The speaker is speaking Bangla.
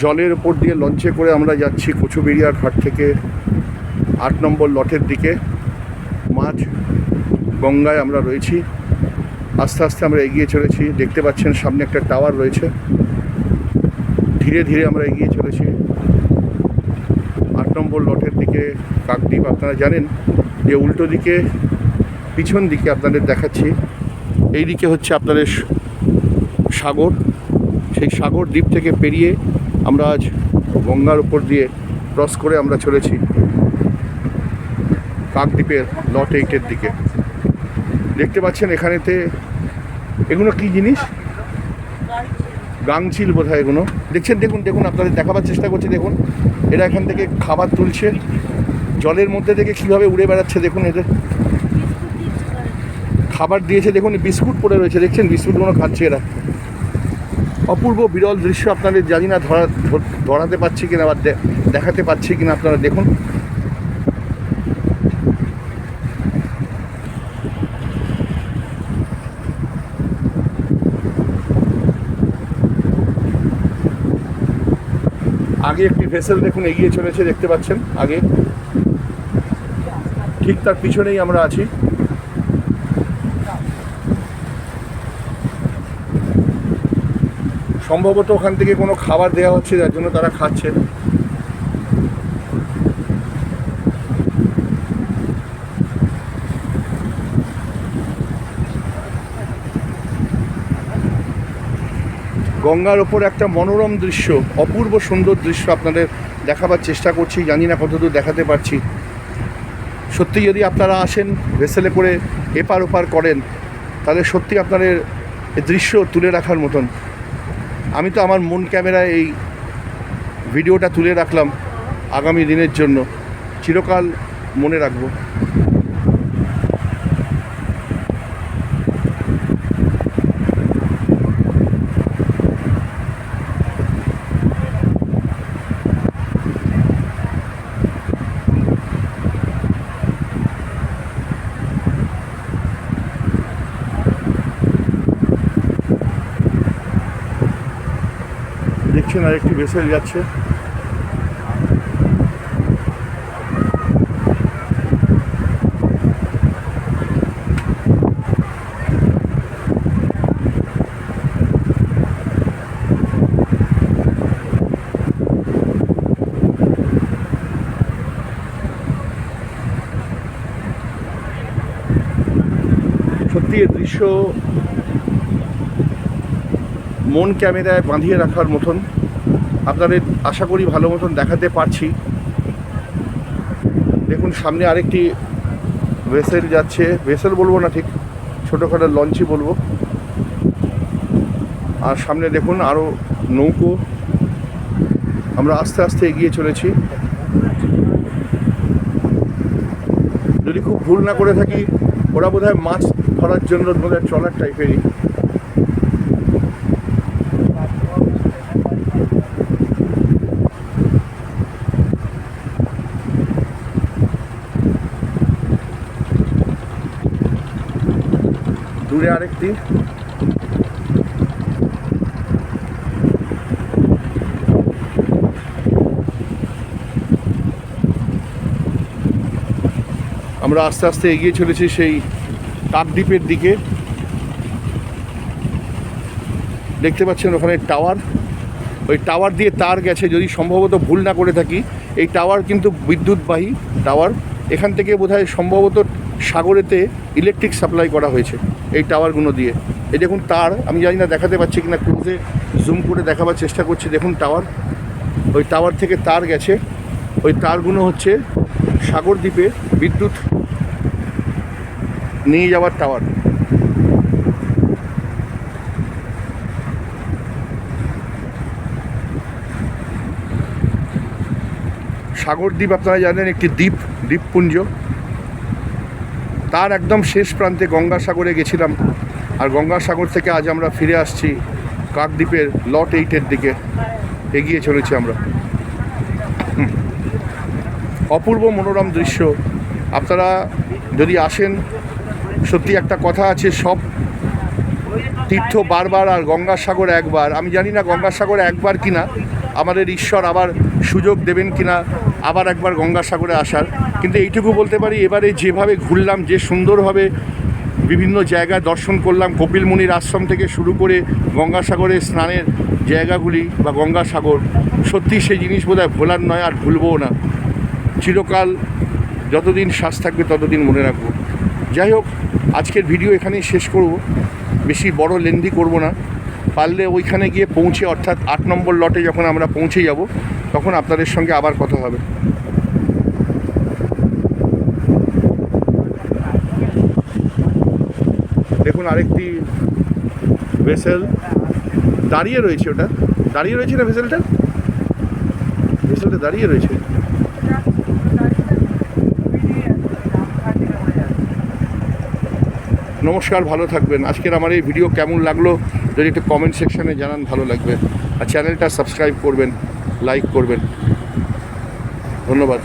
জলের ওপর দিয়ে লঞ্চে করে আমরা যাচ্ছি কচুবেড়িয়া ঘাট থেকে আট নম্বর লটের দিকে। মাঝ গঙ্গায় আমরা রয়েছি। আস্তে আস্তে আমরা এগিয়ে চলেছি। দেখতে পাচ্ছেন সামনে একটা টাওয়ার রয়েছে। ধীরে ধীরে আমরা এগিয়ে চলেছি। আট নম্বর লটের দিকে কাকদ্বীপ আপনারা জানেন যে উল্টো দিকে, পিছন দিকে আপনাদের দেখাচ্ছি। এই দিকে হচ্ছে আপনাদের সাগর। সেই সাগর দ্বীপ থেকে পেরিয়ে আমরা আজ গঙ্গার উপর দিয়ে ক্রস করে আমরা চলেছি কাকদ্বীপের লট এইটের দিকে। দেখতে পাচ্ছেন এখানেতে, এগুলো কি জিনিস? গাংচিল বোধ হয় এগুলো। দেখছেন, দেখুন দেখুন, আপনাদের দেখাবার চেষ্টা করছি, দেখুন। এরা এখান থেকে খাবার তুলছে। জলের মধ্যে থেকে কীভাবে উড়ে বেড়াচ্ছে দেখুন এদের। খাবার দিয়েছে দেখুন, বিস্কুট পড়ে রয়েছে, দেখছেন? বিস্কুটগুলো খাচ্ছে এরা। অপূর্ব বিরল দৃশ্য আপনাদের জানি না ধরা ধরাতে পারছি কিনা বা দেখাতে পারছি কিনা আপনারা দেখুন। আগে একটি ভেসেল দেখুন এগিয়ে চলেছে, দেখতে পাচ্ছেন আগে। ঠিক তার পিছনেই আমরা আছি। সম্ভবত ওখান থেকে কোনো খাবার দেওয়া হচ্ছে, যার জন্য তারা খাচ্ছে। গঙ্গার ওপর একটা মনোরম দৃশ্য, অপূর্ব সুন্দর দৃশ্য আপনাদের দেখাবার চেষ্টা করছি, জানি না কতদূর দেখাতে পারছি। সত্যি যদি আপনারা আসেন, ভেসেলে করে এপার ওপার করেন, তাহলে সত্যি আপনাদের দৃশ্য তুলে রাখার মতন। আমি তো আমার মন ক্যামেরায় এই ভিডিওটা তুলে রাখলাম আগামী দিনের জন্য। চিরকাল মনে রাখব। দেখছেন আরেকটি ভেসেল যাচ্ছে। সত্যি এ দৃশ্য মন ক্যামেরায় বাঁধিয়ে রাখার মতন। আপনাদের আশা করি ভালো মতন দেখাতে পারছি। দেখুন, সামনে আরেকটি ভেসেল যাচ্ছে। ভেসেল বলব না ঠিক, ছোটোখাটো লঞ্চই বলব। আর সামনে দেখুন আরও নৌকো। আমরা আস্তে আস্তে এগিয়ে চলেছি। যদি খুব ভুল না করে থাকি, ওরা বোধহয় মাছ ধরার জন্য বোধহয় ট্রলার টাইপেরই দূরে আরেকটি। আমরা আস্তে আস্তে এগিয়ে চলেছি সেই কাকদ্বীপের দিকে। দেখতে পাচ্ছেন ওখানে টাওয়ার। ওই টাওয়ার দিয়ে তার গেছে। যদি সম্ভবত ভুল না করে থাকি, এই টাওয়ার কিন্তু বিদ্যুৎবাহী টাওয়ার। এখান থেকে বোধহয় সম্ভবত সাগরেতে ইলেকট্রিক সাপ্লাই করা হয়েছে এই টাওয়ারগুলো দিয়ে। এই দেখুন তার, আমি জানি না দেখাতে পাচ্ছি কিনা ক্লোজে জুম করে দেখাবার চেষ্টা করছি। দেখুন টাওয়ার ওই টাওয়ার থেকে তার গেছে। ওই তারগুলো হচ্ছে সাগর দ্বীপে বিদ্যুৎ নিয়ে যাওয়ার টাওয়ার সাগর দ্বীপ, আপনারা জানেন, একটি দ্বীপ, দ্বীপপুঞ্জ। তার একদম শেষ প্রান্তে গঙ্গাসাগরে গেছিলাম। আর গঙ্গাসাগর থেকে আজ আমরা ফিরে আসছি কাকদ্বীপের লট এইটের দিকে। এগিয়ে চলেছি আমরা। অপূর্ব মনোরম দৃশ্য। আপনারা যদি আসেন, সত্যি একটা কথা আছে, সব তীর্থ বারবার আর গঙ্গাসাগর একবার। আমি জানি না গঙ্গাসাগর একবার কিনা, আমাদের ঈশ্বর আবার সুযোগ দেবেন কিনা। আবার একবার গঙ্গাসাগরে আসার। কিন্তু এইটুকু বলতে পারি, এবারে যেভাবে ঘুরলাম, যে সুন্দরভাবে বিভিন্ন জায়গায় দর্শন করলাম কপিল মুনির আশ্রম থেকে শুরু করে গঙ্গাসাগরে স্নানের জায়গাগুলি বা গঙ্গাসাগর, সত্যি সেই জিনিস বোধহয় ভোলার নয়, আর ভুলবও না। চিরকাল যতদিন শ্বাস থাকবে, ততদিন মনে রাখব। যাই হোক, আজকের ভিডিও এখানেই শেষ করব। বেশি বড় লেন্দি করব না। পারলে ওইখানে গিয়ে পৌঁছে, অর্থাৎ আট নম্বর লটে যখন আমরা পৌঁছে যাব, তখন আপনাদের সঙ্গে আবার কথা হবে। দেখুন আরেকটি ভেসেল। দাঁড়িয়ে রয়েছে ওটা। দাঁড়িয়ে রয়েছে না ভেসেলটা? ভেসেলটা দাঁড়িয়ে রয়েছে। নমস্কার, ভালো থাকবেন। আজকের আমার এই ভিডিও কেমন লাগল? যদি একটু কমেন্ট সেকশানে জানান ভালো লাগবে। আর চ্যানেলটা সাবস্ক্রাইব করবেন লাইক করবেন। ধন্যবাদ।